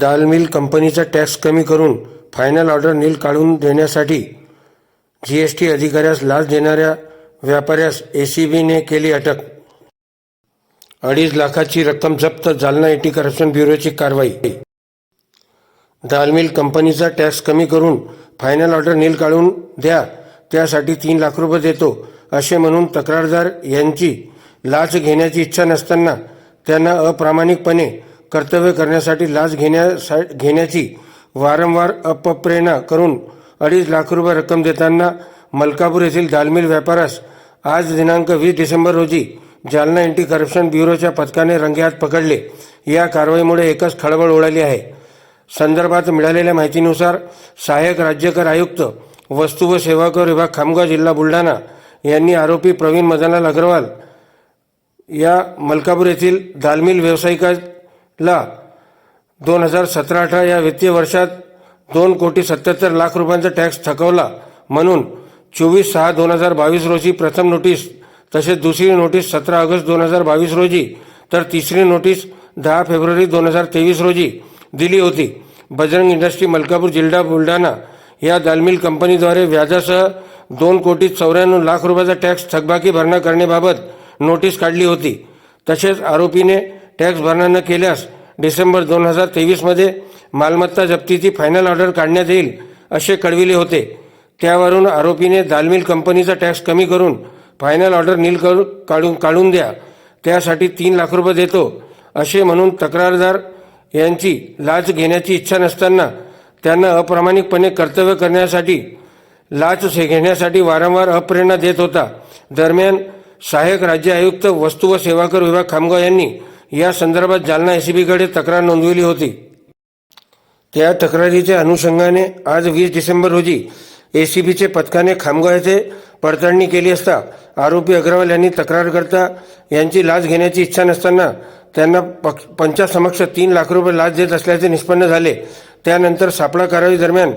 दाल mill कंपनीचा tax कमी करून फायनल ऑर्डर नील काढून देण्यासाठी जी एस टी अधिकाऱ्यास लाच देणाऱ्या व्यापाऱ्यास ए सी बीने केली अटक. अडीच लाखाची रक्कम जप्त जालना एटी करप्शन ब्युरोची कारवाई. दाल मिल कंपनीचा टॅक्स कमी करून फायनल ऑर्डर नील काढून द्या त्यासाठी तीन लाख रुपये देतो असे म्हणून तक्रारदार यांची लाच घेण्याची इच्छा नसताना त्यांना अप्रामाणिकपणे कर्तव्य करण्यासाठी लाच घेण्यासा घेण्याची वारंवार अपप्रेरणा करून अडीच लाख रुपये रक्कम देताना मलकापूर येथील दालमिल व्यापारास आज दिनांक वीस डिसेंबर रोजी जालना अँटी करप्शन ब्युरोच्या पथकाने रंगेहात पकडले. या कारवाईमुळे एकच खळबळ उडाली आहे. संदर्भात मिळालेल्या माहितीनुसार सहाय्यक राज्यकर आयुक्त वस्तू व सेवा कर विभाग खामगाव जिल्हा बुलढाणा यांनी आरोपी प्रवीण मदनलाल अग्रवाल या मलकापूर येथील दालमिल ला दोन हजार सतरा अठरा या वित्तीय वर्षात दोन कोटी सत्याहत्तर लाख रुपयांचा टॅक्स थकवला म्हणून चोवीस सहा दोन हजार बावीस रोजी प्रथम नोटीस तसेच दुसरी नोटीस सतरा ऑगस्ट दोन हजार बावीस रोजी तर तिसरी नोटीस दहा फेब्रुवारी दोन हजार तेवीस रोजी दिली होती. बजरंग इंडस्ट्री मलकापूर जिल्हा बुलढाणा या दालमिल कंपनीद्वारे व्याजासह दोन कोटी चौऱ्याण्णव लाख रुपयाचा टॅक्स थकबाकी भरणा करण्याबाबत नोटीस काढली होती. तसेच आरोपीने टॅक्स भरणा न केल्यास डिसेंबर दोन हजार तेवीसमध्ये मालमत्ता जप्तीची फायनल ऑर्डर काढण्यात येईल असे कळविले होते. त्यावरून आरोपीने दालमिल कंपनीचा टॅक्स कमी करून फायनल ऑर्डर नील करू काढून काढून द्या. त्यासाठी तीन लाख रुपये देतो असे म्हणून तक्रारदार यांची लाच घेण्याची इच्छा नसताना त्यांना अप्रामाणिकपणे कर्तव्य करण्यासाठी लाच से- घेण्यासाठी वारंवार अप्रेरणा देत होता. दरम्यान सहाय्यक राज्य आयुक्त वस्तू व सेवा कर विभाग खामगाव यांनी या संदर्भात जालना एसीबीकडे तक्रार नोंदविली होती. त्या तक्रारीच्या अनुषंगाने आज वीस डिसेंबर रोजी एसीबीचे पथकाने खामगाव येथे पडताळणी केली असता आरोपी अग्रवाल यांनी तक्रारकर्ता यांची लाच घेण्याची इच्छा नसताना त्यांना पक्ष पंचासमक्ष तीन लाख रुपये लाच देत असल्याचे निष्पन्न झाले. त्यानंतर सापळा कारवाई दरम्यान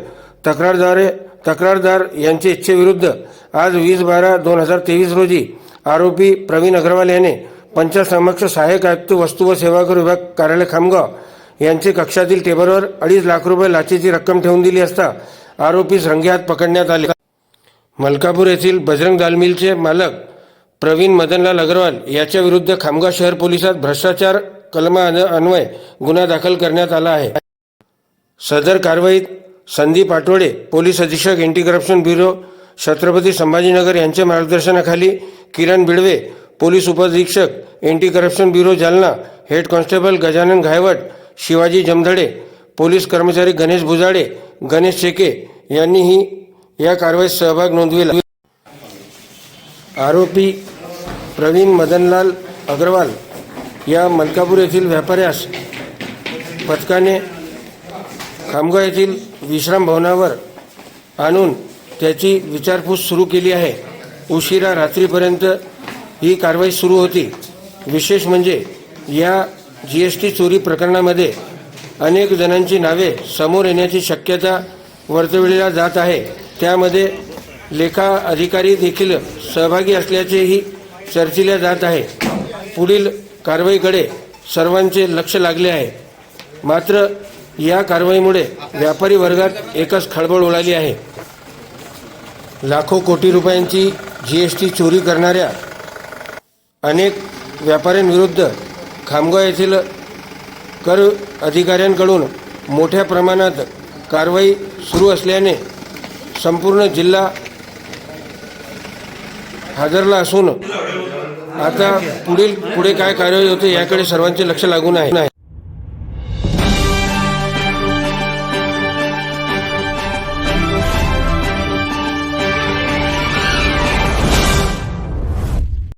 तक्रारद्वारे तक्रारदार यांच्या इच्छेविरुद्ध आज वीस बारा दोन हजार तेवीस रोजी आरोपी प्रवीण अग्रवाल याने पंचासमक्ष सहाय्यक आयुक्त वस्तू व सेवा कर विभाग कार्यालय खामगाव यांचे कक्षातील टेबलवर अडीच लाख रुपये लाचेची रक्कम ठेवून दिली असता आरोपीस रंगेहात पकडण्यात आले. मलकापूर येथील बजरंग दालमिलचे मालक प्रवीण मदनलाल अग्रवाल याच्या विरुद्ध खामगाव शहर पोलिसात भ्रष्टाचार कलमा अन्वय गुन्हा दाखल करण्यात आला आहे. सदर कारवाईत संदीप आठवडे पोलीस अधीक्षक anti corruption bureau Chhatrapati Sambhajinagar यांच्या मार्गदर्शनाखाली किरण बिडवे पोलीस उपअधीक्षक anti corruption bureau Jalna head constable Gajanan Ghaywat Shivaji Jamdhade police कर्मचारी गणेश भुजाडे गणेश शेके यांनीही या कारवाईत सहभाग नोंदविला. आरोपी प्रवीण मदनलाल अग्रवाल या मलकापूर येथील व्यापाऱ्यास पथकाने खामगाव येथील विश्राम भवनावर आणून त्याची विचारपूस सुरू केली आहे. उशिरा रात्रीपर्यंत ही कारवाई सुरू होती. विशेष म्हणजे या जी एस टी चोरी प्रकरणामध्ये अनेक जणांची नावे समोर येण्याची शक्यता वर्तविल्या जात आहे. त्यामध्ये लेखा अधिकारी देखील सहभागी असल्याचेही चर्चिल्या जात आहे. पुढील कारवाईकडे सर्वांचे लक्ष लागले आहे. मात्र या कारवाईमुळे व्यापारी वर्गात एकच खळबळ उडाली आहे. लाखो कोटी रुपयांची जी एस टी चोरी करणाऱ्या अनेक व्यापाऱ्यांविरुद्ध खामगाव येथील कर अधिकाऱ्यांकडून मोठ्या प्रमाणात कारवाई सुरू असल्याने संपूर्ण जिल्हा हादरला असून आता पुढील पुढे काय कारवाई होते याकडे सर्वांचे लक्ष लागून आहे.